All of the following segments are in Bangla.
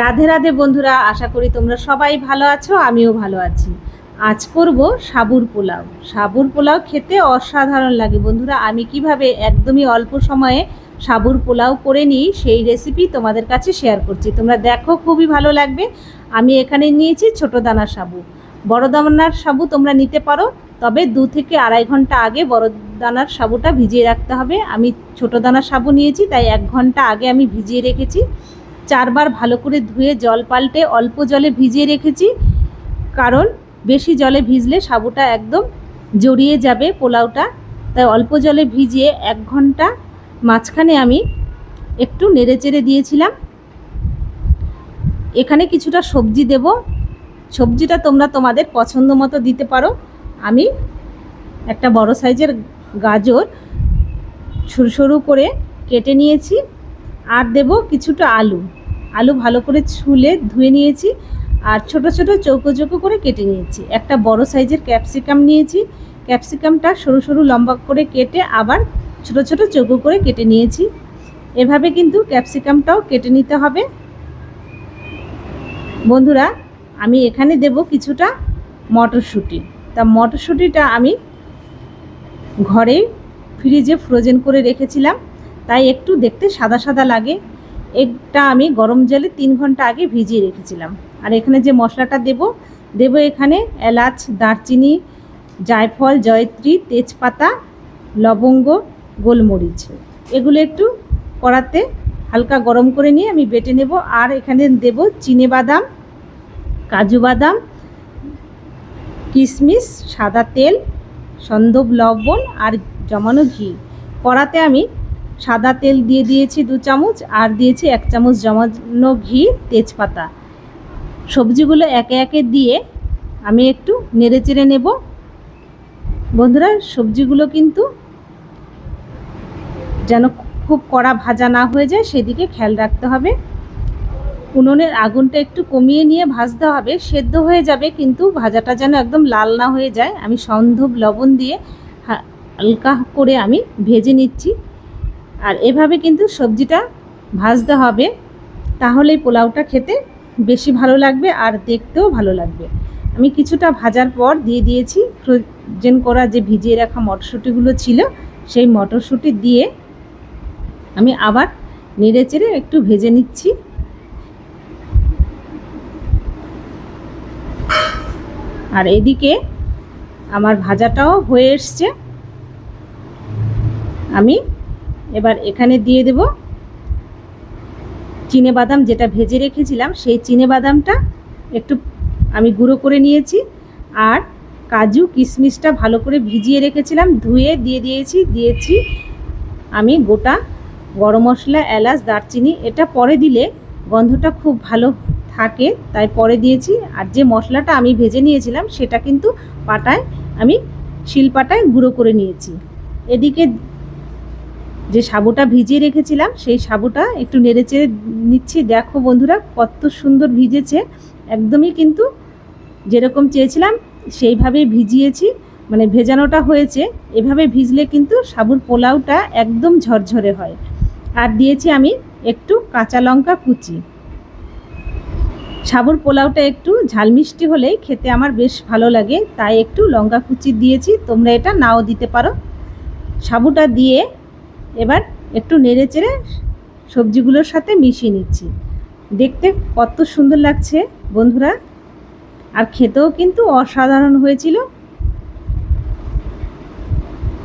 রাধে রাধে বন্ধুরা, আশা করি তোমরা সবাই ভালো আছো, আমিও ভালো আছি। আজ করব সাবুর পোলাও। সাবুর পোলাও খেতে অসাধারণ লাগে বন্ধুরা। আমি কীভাবে একদমই অল্প সময়ে সাবুর পোলাও করে নিই, সেই রেসিপি তোমাদের কাছে শেয়ার করছি। তোমরা দেখো, খুবই ভালো লাগবে। আমি এখানে নিয়েছি ছোট দানার সাবু। বড় দানার সাবু তোমরা নিতে পারো, তবে দু থেকে আড়াই ঘণ্টা আগে বড় দানার সাবুটা ভিজিয়ে রাখতে হবে। আমি ছোট দানার সাবু নিয়েছি, তাই এক ঘণ্টা আগে আমি ভিজিয়ে রেখেছি। চারবার ভালো করে ধুয়ে জল পাল্টে অল্প জলে ভিজিয়ে রেখেছি। কারণ বেশি জলে ভিজলে সাবুটা একদম জড়িয়ে যাবে পোলাওটা। তাই অল্প জলে ভিজিয়ে এক ঘণ্টা মাঝখানে আমি একটু নেড়েচেড়ে দিয়েছিলাম। এখানে কিছুটা সবজি দেব। সবজিটা তোমরা তোমাদের পছন্দ মতো দিতে পারো। আমি একটা বড় সাইজের গাজর সরু সরু করে কেটে নিয়েছি। আর দেব কিছুটা আলু। আলু ভালো করে ছুলে ধুয়ে নিয়েছি আর ছোট ছোট চৌকো চৌকো করে কেটে নিয়েছি। একটা বড় সাইজের ক্যাপসিকাম নিয়েছি। ক্যাপসিকামটা সরু সরু লম্বা করে কেটে আবার ছোট ছোট চৌকো করে কেটে নিয়েছি। এভাবে কিন্তু ক্যাপসিকামটাও কেটে নিতে হবে। বন্ধুরা, আমি এখানে দেব কিছুটা মটরশুঁটি। তা মটরশুঁটিটা আমি ঘরে ফ্রিজে ফ্রোজেন করে রেখেছিলাম। তাই একটু দেখতে সাদা সাদা লাগে। এটা আমি গরম জলে তিন ঘণ্টা আগে ভিজিয়ে রেখেছিলাম। আর এখানে যে মশলাটা দেব দেব এখানে এলাচ, দারচিনি, জায়ফল, জয়ত্রী, তেজপাতা, লবঙ্গ, গোলমরিচ। এগুলো একটু কড়াতে হালকা গরম করে নিয়ে আমি বেটে নেব। আর এখানে দেব চিনে বাদাম, কাজু বাদাম কিশমিশ সাদা তেল সন্দব লবণ আর জমানো ঘি। কড়াতে আমি সাদা তেল দিয়ে দিয়েছি দু চামচ আর দিয়েছি এক চামচ জমানো ঘি, তেজপাতা। সবজিগুলো একে একে দিয়ে আমি একটু নেড়ে চেড়ে নেব। বন্ধুরা, সবজিগুলো কিন্তু যেন খুব কড়া ভাজা না হয়ে যায়, সেদিকে খেয়াল রাখতে হবে। উনুনের আগুনটা একটু কমিয়ে নিয়ে ভাজতে হবে, সেদ্ধ হয়ে যাবে, কিন্তু ভাজাটা যেন একদম লাল না হয়ে যায়। আমি সন্ধব লবণ দিয়ে হালকা করে আমি ভেজে নিচ্ছি। আর এভাবে কিন্তু সবজিটা ভাজতে হবে। তাহলেই পোলাওটা খেতে বেশি ভালো লাগবে আর দেখতেও ভালো লাগবে। আমি কিছুটা ভাজার পর দিয়ে দিয়েছি ফ্রোজেন করা যে ভিজিয়ে রাখা মটরশুঁটিগুলো ছিল, সেই মটরশুঁটি দিয়ে আমি আবার নেড়ে চেড়ে একটু ভেজে নিচ্ছি। আর এদিকে আমার ভাজাটাও হয়ে এসছে। আমি এবার এখানে দিয়ে দেব চিনে বাদাম, যেটা ভেজে রেখেছিলাম, সেই চিনে বাদামটা একটু আমি গুঁড়ো করে নিয়েছি আর কাজু কিশমিশটা ভালো করে ভিজিয়ে রেখেছিলাম, ধুয়ে দিয়ে দিয়েছি দিয়েছি আমি গোটা গরম মশলা, এলাচ, দারচিনি, এটা পরে দিলে গন্ধটা খুব ভালো থাকে, তাই পরে দিয়েছি। আর যে মশলাটা আমি ভেজে নিয়েছিলাম, সেটা কিন্তু পাটায় আমি শিলপাটায় গুঁড়ো করে নিয়েছি। এদিকে যে সাবুটা ভিজিয়ে রেখেছিলাম, সেই সাবুটা একটু নেড়ে চেড়ে নিচ্ছি। দেখো বন্ধুরা, কত সুন্দর ভিজেছে। একদমই কিন্তু যেরকম চেয়েছিলাম, সেইভাবেই ভিজিয়েছি। মানে ভেজানোটা হয়েছে। এভাবে ভিজলে কিন্তু সাবুর পোলাওটা একদম ঝরঝরে হয়। আর দিয়েছি আমি একটু কাঁচা লঙ্কা কুচি। সাবুর পোলাওটা একটু ঝাল মিষ্টি হলেই খেতে আমার বেশ ভালো লাগে। তাই একটু লঙ্কা কুচি দিয়েছি। তোমরা এটা নাও দিতে পারো। সাবুটা দিয়ে এবার একটু নেড়ে চেড়ে সবজিগুলোর সাথে মিশিয়ে নিচ্ছি। দেখতে কত সুন্দর লাগছে বন্ধুরা। আর খেতেও কিন্তু অসাধারণ হয়েছিল।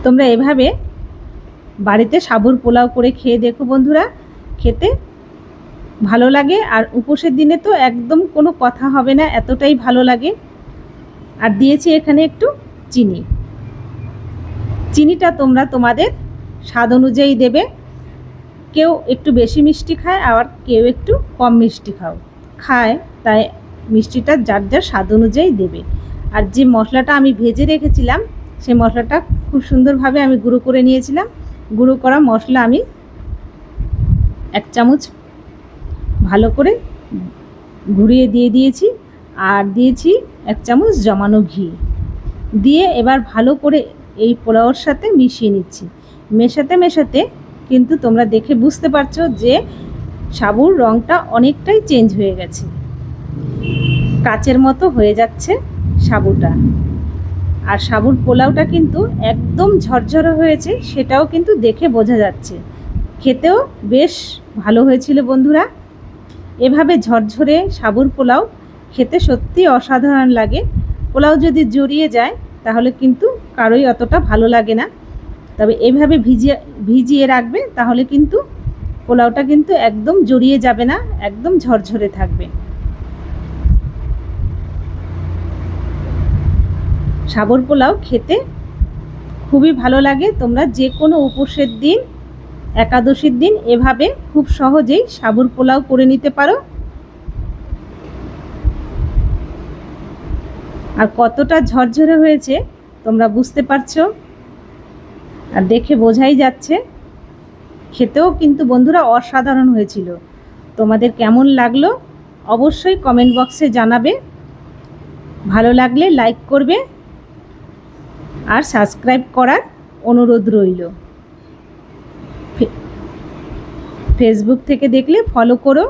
তোমরা এভাবে বাড়িতে সাবুর পোলাও করে খেয়ে দেখো বন্ধুরা। খেতে ভালো লাগে আর উপোসের দিনে তো একদম কোনো কথা হবে না, এতটাই ভালো লাগে। আর দিয়েছি এখানে একটু চিনি। চিনিটা তোমরা তোমাদের স্বাদ অনুযায়ী দেবে। কেউ একটু বেশি মিষ্টি খায় আবার কেউ একটু কম মিষ্টি খাও। খায়, তাই মিষ্টিটা যার যার স্বাদ অনুযায়ী দেবে। আর যে মশলাটা আমি ভেজে রেখেছিলাম, সেই মশলাটা খুব সুন্দরভাবে আমি গুঁড়ো করে নিয়েছিলাম। গুঁড়ো করা মশলা আমি এক চামচ ভালো করে ঘুরিয়ে দিয়ে দিয়েছি আর দিয়েছি এক চামচ জমানো ঘি। দিয়ে এবার ভালো করে এই পোলাওর সাথে মিশিয়ে নিচ্ছি। মেশাতে মেশাতে কিন্তু তোমরা দেখে বুঝতে পারছ যে সাবুর রঙটা অনেকটাই চেঞ্জ হয়ে গেছে। কাচের মতো হয়ে যাচ্ছে সাবুটা। আর সাবুর পোলাওটা কিন্তু একদম ঝরঝরে হয়েছে, সেটাও কিন্তু দেখে বোঝা যাচ্ছে। খেতেও বেশ ভালো হয়েছিল বন্ধুরা। এভাবে ঝরঝরে সাবুর পোলাও খেতে সত্যি অসাধারণ লাগে। পোলাও যদি জড়িয়ে যায়, তাহলে কিন্তু কারোই অতটা ভালো লাগে না। তবে এভাবে ভিজিয়ে ভিজিয়ে রাখবে তাহলে কিন্তু পোলাওটা কিন্তু একদম জড়িয়ে যাবে না, একদম ঝরঝরে থাকবে। সাবর পোলাও খেতে খুবই ভালো লাগে, তোমরা যে কোনো উপোসের দিন, একাদশীর দিন এভাবে খুব সহজেই সাবুর পোলাও করে নিতে পারো। আর কতটা ঝরঝরে হয়েছে তোমরা বুঝতে পারছ? আর দেখে বোঝাই যাচ্ছে, খেতেও কিন্তু বন্ধুরা অসাধারণ হয়েছিল। তোমাদের কেমন লাগল অবশ্যই কমেন্ট বক্সে জানাবে। ভালো লাগলে লাইক করবে আর সাবস্ক্রাইব করার অনুরোধ রইল। ফেসবুক থেকে দেখলে ফলো করো।